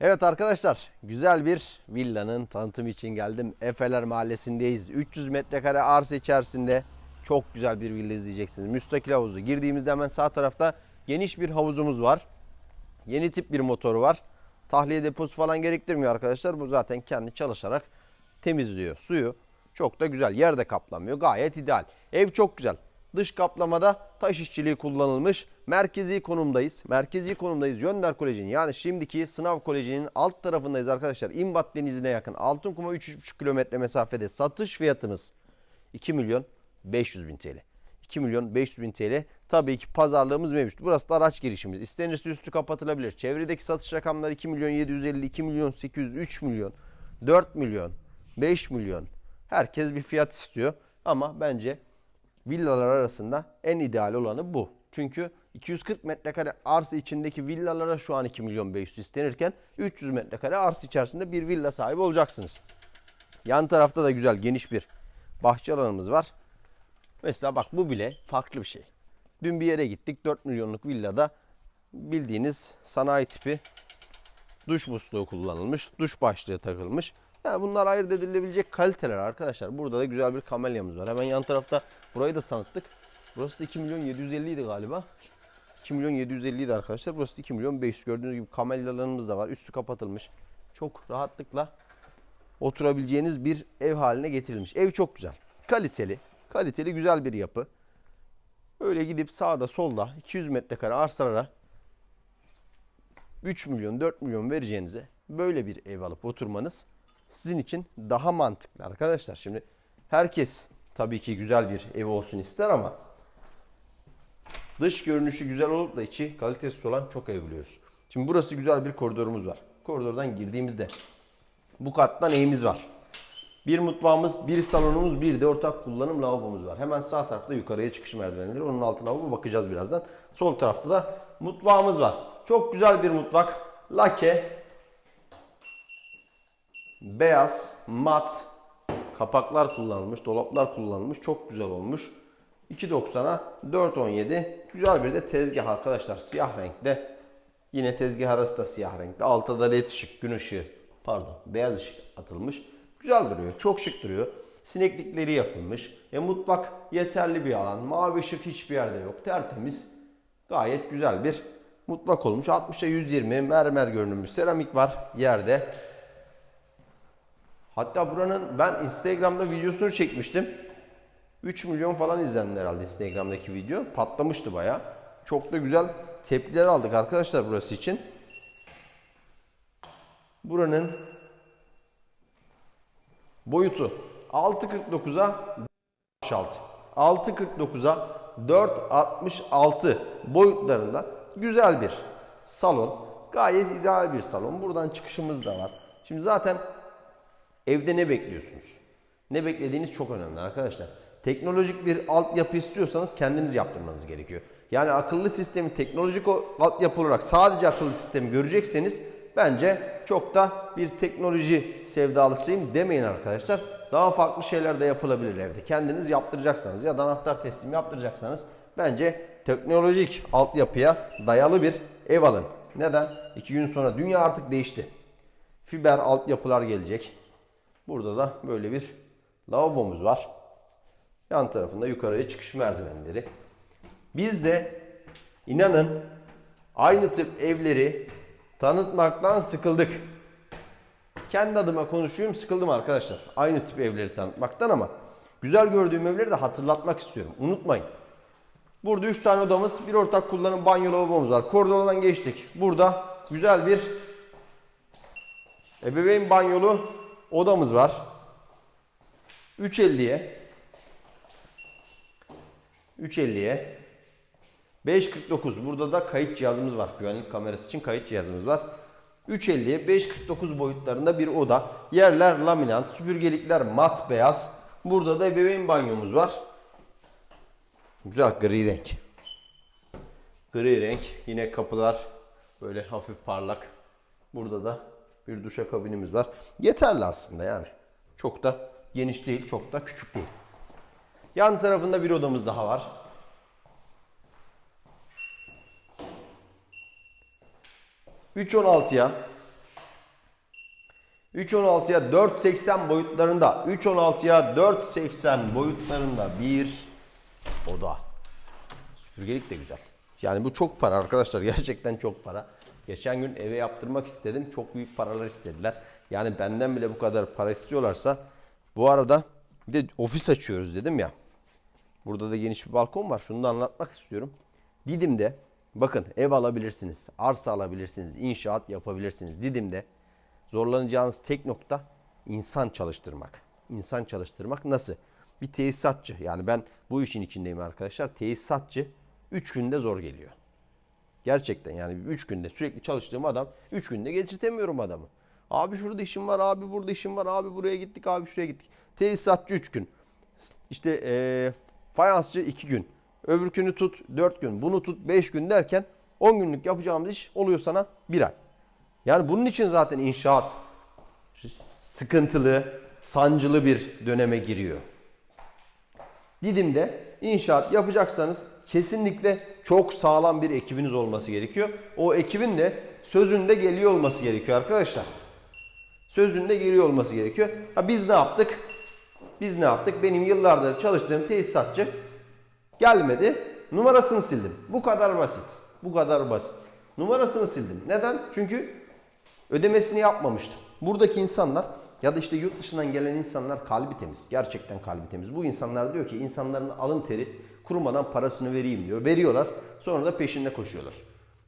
Evet arkadaşlar güzel bir villanın tanıtımı için geldim. Efeler Mahallesi'ndeyiz. 300 metrekare arsa içerisinde çok güzel bir villa izleyeceksiniz. Müstakil havuzlu. Girdiğimizde hemen sağ tarafta geniş bir havuzumuz var. Yeni tip bir motoru var. Tahliye deposu falan gerektirmiyor arkadaşlar. Bu zaten kendi çalışarak temizliyor suyu. Çok da güzel. Yer de kaplanmıyor. Gayet ideal. Ev çok güzel. Dış kaplamada taş işçiliği kullanılmış. Merkezi konumdayız. Merkezi konumdayız. Yönder Koleji'nin yani şimdiki sınav kolejinin alt tarafındayız arkadaşlar. İmbat Denizi'ne yakın. Altınkum'a 3,5 kilometre mesafede satış fiyatımız 2 milyon 500 bin TL. 2 milyon 500 bin TL. Tabii ki pazarlığımız mevcut. Burası da araç girişimiz. İstenirse üstü kapatılabilir. Çevredeki satış rakamları 2 milyon 750, 2 milyon 800, 3 milyon, 4 milyon, 5 milyon. Herkes bir fiyat istiyor. Ama bence villalar arasında en ideal olanı bu. Çünkü 240 metrekare arsa içindeki villalara şu an 2 milyon 500 istenirken 300 metrekare arsa içerisinde bir villa sahibi olacaksınız. Yan tarafta da güzel geniş bir bahçe alanımız var. Mesela bak bu bile farklı bir şey. Dün bir yere gittik 4 milyonluk villada bildiğiniz sanayi tipi duş musluğu kullanılmış, duş başlığı takılmış. Yani bunlar ayırt edilebilecek kaliteler arkadaşlar. Burada da güzel bir kamelyamız var. Hemen yan tarafta burayı da tanıttık. Burası da 2 milyon 750 idi galiba. 2 milyon 750 idi arkadaşlar. Burası da 2 milyon 500. Gördüğünüz gibi kamelyalarımız da var. Üstü kapatılmış. Çok rahatlıkla oturabileceğiniz bir ev haline getirilmiş. Ev çok güzel. Kaliteli. Kaliteli güzel bir yapı. Öyle gidip sağda solda 200 metrekare arsalara 3 milyon 4 milyon vereceğinize böyle bir ev alıp oturmanız sizin için daha mantıklı arkadaşlar. Şimdi herkes tabii ki güzel bir ev olsun ister ama dış görünüşü güzel olup da içi kalitesiz olan çok ev biliyoruz. Şimdi burası güzel bir koridorumuz var. Koridordan girdiğimizde bu katta neyimiz var? Bir mutfağımız, bir salonumuz, bir de ortak kullanım lavabomuz var. Hemen sağ tarafta yukarıya çıkış merdivenleri. Onun altına lavabo bakacağız birazdan. Sol tarafta da mutfağımız var. Çok güzel bir mutfak. Lake. Beyaz, mat. Kapaklar kullanılmış, dolaplar kullanılmış. Çok güzel olmuş. 2.90'a 4.17. Güzel bir de tezgah arkadaşlar. Siyah renkte. Yine tezgah arası da siyah renkte. Altta da led ışık, gün ışığı. Pardon, beyaz ışık atılmış. Güzel duruyor. Çok şık duruyor. Sineklikleri yapılmış. E, mutfak yeterli bir alan. Mavi ışık hiçbir yerde yok. Tertemiz. Gayet güzel bir mutfak olmuş. 60'a 120 mermer görünümlü seramik var yerde. Hatta buranın ben Instagram'da videosunu çekmiştim. 3 milyon falan izlendi herhalde Instagram'daki video. Patlamıştı baya. Çok da güzel tepkiler aldık arkadaşlar burası için. Buranın boyutu 6.49'a 66. 6.49'a 4.66 boyutlarında güzel bir salon. Gayet ideal bir salon. Buradan çıkışımız da var. Şimdi zaten evde ne bekliyorsunuz? Ne beklediğiniz çok önemli arkadaşlar. Teknolojik bir altyapı istiyorsanız kendiniz yaptırmanız gerekiyor. Yani akıllı sistemi teknolojik altyapı olarak sadece akıllı sistemi görecekseniz bence çok da bir teknoloji sevdalısıyım demeyin arkadaşlar. Daha farklı şeyler de yapılabilir evde. Kendiniz yaptıracaksanız ya da anahtar teslim yaptıracaksanız bence teknolojik altyapıya dayalı bir ev alın. Neden? İki gün sonra dünya artık değişti. Fiber altyapılar gelecek. Burada da böyle bir lavabomuz var. Yan tarafında yukarıya çıkış merdivenleri. Biz de inanın aynı tip evleri tanıtmaktan sıkıldık. Kendi adıma konuşuyorum sıkıldım arkadaşlar. Aynı tip evleri tanıtmaktan ama güzel gördüğüm evleri de hatırlatmak istiyorum. Unutmayın. Burada 3 tane odamız, bir ortak kullanım banyo lavabomuz var. Koridordan geçtik. Burada güzel bir ebeveyn banyolu odamız var. 3.50'ye 3.50'ye 5.49 burada da kayıt cihazımız var. Güvenlik kamerası için kayıt cihazımız var. 3.50'ye 5.49 boyutlarında bir oda. Yerler laminat, süpürgelikler mat beyaz. Burada da ebeveyn banyomuz var. Güzel gri renk. Gri renk. Yine kapılar böyle hafif parlak. Burada da bir duşakabinimiz var. Yeterli aslında yani. Çok da geniş değil, çok da küçük değil. Yan tarafında bir odamız daha var. Üç on altıya 3.16'ya 4.80 boyutlarında 3.16'ya 4.80 boyutlarında bir oda. Süpürgelik de güzel. Yani bu çok para arkadaşlar. Gerçekten çok para. Geçen gün eve yaptırmak istedim. Çok büyük paralar istediler. Yani benden bile bu kadar para istiyorlarsa bu arada bir de ofis açıyoruz dedim ya. Burada da geniş bir balkon var. Şunu da anlatmak istiyorum. Didim'de bakın ev alabilirsiniz, arsa alabilirsiniz, inşaat yapabilirsiniz. Didim'de zorlanacağınız tek nokta insan çalıştırmak. İnsan çalıştırmak nasıl? Bir tesisatçı yani ben bu işin içindeyim arkadaşlar. Tesisatçı 3 günde zor geliyor. Gerçekten yani 3 günde sürekli çalıştığım adam 3 günde geçirtemiyorum adamı. Abi şurada işim var, abi burada işim var, abi buraya gittik, abi şuraya gittik. Tesisatçı 3 gün. İşte eee fayansçı 2 gün. Öbürkünü tut 4 gün. Bunu tut 5 gün derken 10 günlük yapacağımız iş oluyor sana 1 ay. Yani bunun için zaten inşaat sıkıntılı, sancılı bir döneme giriyor. Didim'de inşaat yapacaksanız kesinlikle çok sağlam bir ekibiniz olması gerekiyor. O ekibin de sözünde geliyor olması gerekiyor arkadaşlar. Sözünde geliyor olması gerekiyor. Ha biz ne yaptık? Biz ne yaptık? Benim yıllardır çalıştığım tesisatçı gelmedi. Numarasını sildim. Bu kadar basit. Bu kadar basit. Numarasını sildim. Neden? Çünkü ödemesini yapmamıştım. Buradaki insanlar ya da işte yurt dışından gelen insanlar kalbi temiz. Gerçekten kalbi temiz. Bu insanlar diyor ki insanların alın teri kurumadan parasını vereyim diyor. Veriyorlar. Sonra da peşinde koşuyorlar.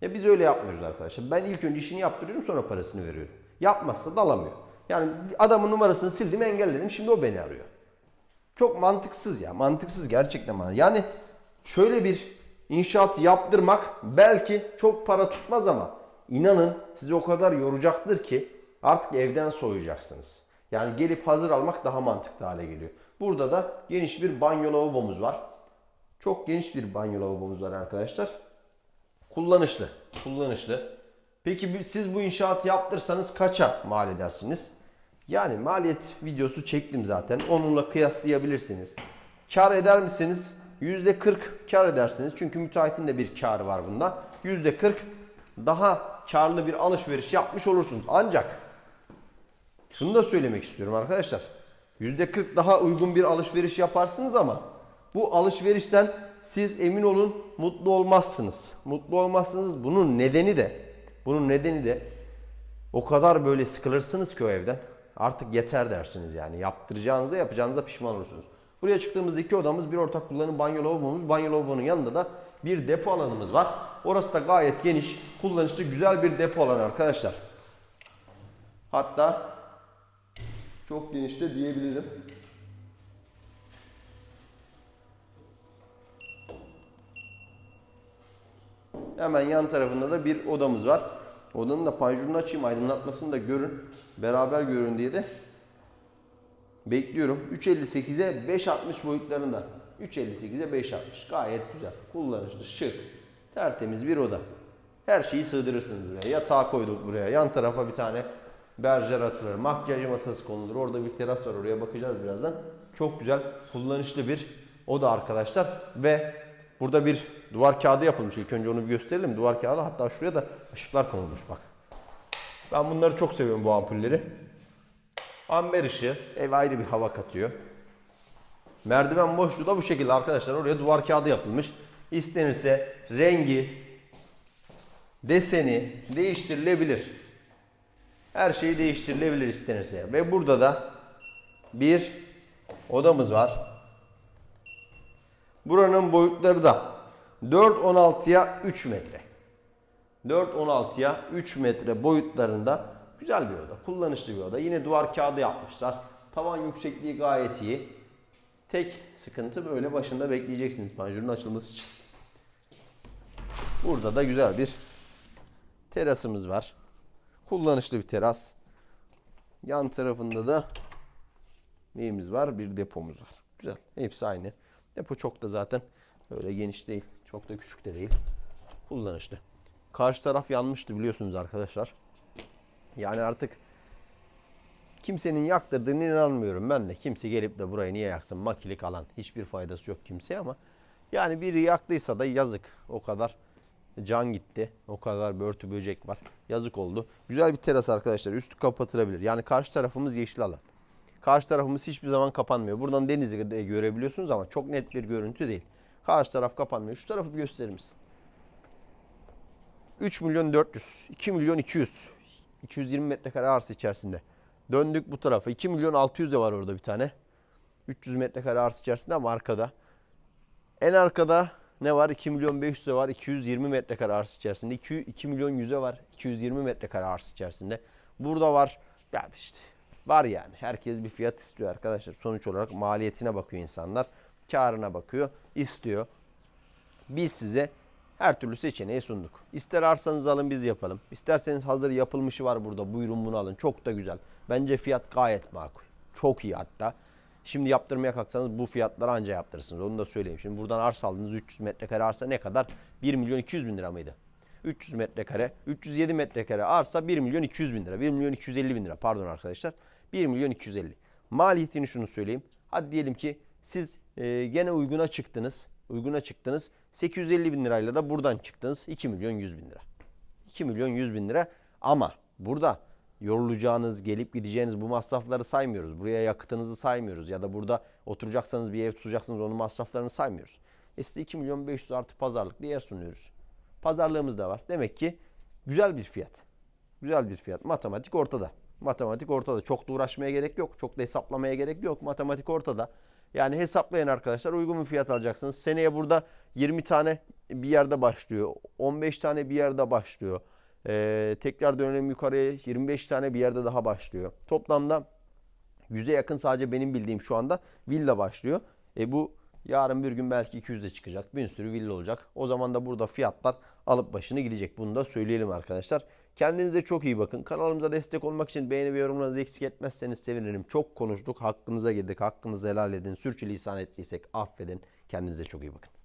Ya biz öyle yapmıyoruz arkadaşlar. Ben ilk önce işini yaptırıyorum sonra parasını veriyorum. Yapmazsa da alamıyor. Yani adamın numarasını sildim engelledim. Şimdi o beni arıyor. Çok mantıksız ya. Mantıksız gerçekten bana. Yani şöyle bir inşaat yaptırmak belki çok para tutmaz ama inanın sizi o kadar yoracaktır ki artık evden soğuyacaksınız. Yani gelip hazır almak daha mantıklı hale geliyor. Burada da geniş bir banyo lavabomuz var. Çok geniş bir banyo lavabomuz var arkadaşlar. Kullanışlı. Kullanışlı. Peki siz bu inşaatı yaptırsanız kaça mal edersiniz? Yani maliyet videosu çektim zaten. Onunla kıyaslayabilirsiniz. Kar eder misiniz? %40 kar edersiniz. Çünkü müteahhitin de bir karı var bunda. %40 daha karlı bir alışveriş yapmış olursunuz. Ancak şunu da söylemek istiyorum arkadaşlar. %40 daha uygun bir alışveriş yaparsınız ama bu alışverişten siz emin olun mutlu olmazsınız. Mutlu olmazsınız. Bunun nedeni de bunun nedeni de o kadar böyle sıkılırsınız ki o evden. Artık yeter dersiniz yani. Yaptıracağınıza yapacağınıza pişman olursunuz. Buraya çıktığımızda iki odamız, bir ortak kullanım banyo lavabomuz. Banyo lavabonun yanında da bir depo alanımız var. Orası da gayet geniş, kullanışlı, güzel bir depo alanı arkadaşlar. Hatta çok geniş de diyebilirim. Hemen yan tarafında da bir odamız var. Odanın da panjurunu açayım, aydınlatmasını da görün. Beraber görün diye de bekliyorum. 3.58'e 5.60 boyutlarında. 3.58'e 5.60. Gayet güzel. Kullanışlı, şık, tertemiz bir oda. Her şeyi sığdırırsınız buraya. Yatağı koyduk buraya. Yan tarafa bir tane berjer atılır. Makyaj masası konulur. Orada bir teras var. Oraya bakacağız birazdan. Çok güzel, kullanışlı bir oda arkadaşlar. Ve burada bir duvar kağıdı yapılmış. İlk önce onu bir gösterelim. Duvar kağıdı. Hatta şuraya da ışıklar konulmuş bak. Ben bunları çok seviyorum bu ampulleri. Amber ışığı ev ayrı bir hava katıyor. Merdiven boşluğu da bu şekilde arkadaşlar. Oraya duvar kağıdı yapılmış. İstenirse rengi, deseni değiştirilebilir. Her şey değiştirilebilir istenirse. Ve burada da bir odamız var. Buranın boyutları da 4.16'ya 3 metre. 4.16'ya 3 metre boyutlarında güzel bir oda. Kullanışlı bir oda. Yine duvar kağıdı yapmışlar. Tavan yüksekliği gayet iyi. Tek sıkıntı böyle başında bekleyeceksiniz panjurun açılması için. Burada da güzel bir terasımız var. Kullanışlı bir teras. Yan tarafında da neyimiz var? Bir depomuz var. Güzel. Hepsi aynı. Depo çok da zaten öyle geniş değil. Çok da küçük de değil. Kullanışlı. Karşı taraf yanmıştı biliyorsunuz arkadaşlar. Yani artık kimsenin yaktırdığını inanmıyorum ben de. Kimse gelip de burayı niye yaksın? Makilik alan. Hiçbir faydası yok kimseye ama yani biri yaktıysa da yazık. O kadar Can gitti. O kadar börtü böcek var. Yazık oldu. Güzel bir teras arkadaşlar. Üstü kapatılabilir. Yani karşı tarafımız yeşil alan. Karşı tarafımız hiçbir zaman kapanmıyor. Buradan denizi de görebiliyorsunuz ama çok net bir görüntü değil. Karşı taraf kapanmıyor. Şu tarafı gösterir misin? 3 milyon 400, 2 milyon 200. 220 metrekare arsa içerisinde. Döndük bu tarafa. 2 milyon 600 de var orada bir tane. 300 metrekare arsa içerisinde ama arkada. En arkada ne var? 2 milyon 500 de var. 220 metrekare arsa içerisinde. 2, 2 milyon 100'e var. 220 metrekare arsa içerisinde. Burada var. Ya işte var yani. Herkes bir fiyat istiyor arkadaşlar. Sonuç olarak maliyetine bakıyor insanlar. Karına bakıyor. istiyor. Biz size her türlü seçeneği sunduk. İster arsanızı alın biz yapalım. İsterseniz hazır yapılmışı var burada. Buyurun bunu alın. Çok da güzel. Bence fiyat gayet makul. Çok iyi hatta. Şimdi yaptırmaya kalksanız bu fiyatları anca yaptırırsınız. Onu da söyleyeyim. Şimdi buradan arsa aldınız 300 metrekare arsa ne kadar? 1 milyon 200 bin lira mıydı? 300 metrekare, 307 metrekare arsa 1 milyon 200 bin lira. 1 milyon 250 bin lira pardon arkadaşlar. 1 milyon 250. Maliyetini şunu söyleyeyim. Hadi diyelim ki siz e, gene uyguna çıktınız. Uyguna çıktınız. 850 bin lirayla da buradan çıktınız. 2 milyon 100 bin lira. 2 milyon 100 bin lira. Ama burada yorulacağınız, gelip gideceğiniz bu masrafları saymıyoruz. Buraya yakıtınızı saymıyoruz. Ya da burada oturacaksanız bir ev tutacaksınız onun masraflarını saymıyoruz. E size 2 milyon 500 artı pazarlık diye sunuyoruz. Pazarlığımız da var. Demek ki güzel bir fiyat. Güzel bir fiyat. Matematik ortada. Matematik ortada. Çok da uğraşmaya gerek yok. Çok da hesaplamaya gerek yok. Matematik ortada. Yani hesaplayın arkadaşlar. Uygun bir fiyat alacaksınız. Seneye burada 20 tane bir yerde başlıyor. 15 tane bir yerde başlıyor. Ee, tekrar dönelim yukarıya 25 tane bir yerde daha başlıyor. Toplamda 100'e yakın sadece benim bildiğim şu anda villa başlıyor. E bu yarın bir gün belki 200'e çıkacak. Bir sürü villa olacak. O zaman da burada fiyatlar alıp başını gidecek. Bunu da söyleyelim arkadaşlar. Kendinize çok iyi bakın. Kanalımıza destek olmak için beğeni ve yorumlarınızı eksik etmezseniz sevinirim. Çok konuştuk. Hakkınıza girdik. Hakkınızı helal edin. Sürçülisan ettiysek affedin. Kendinize çok iyi bakın.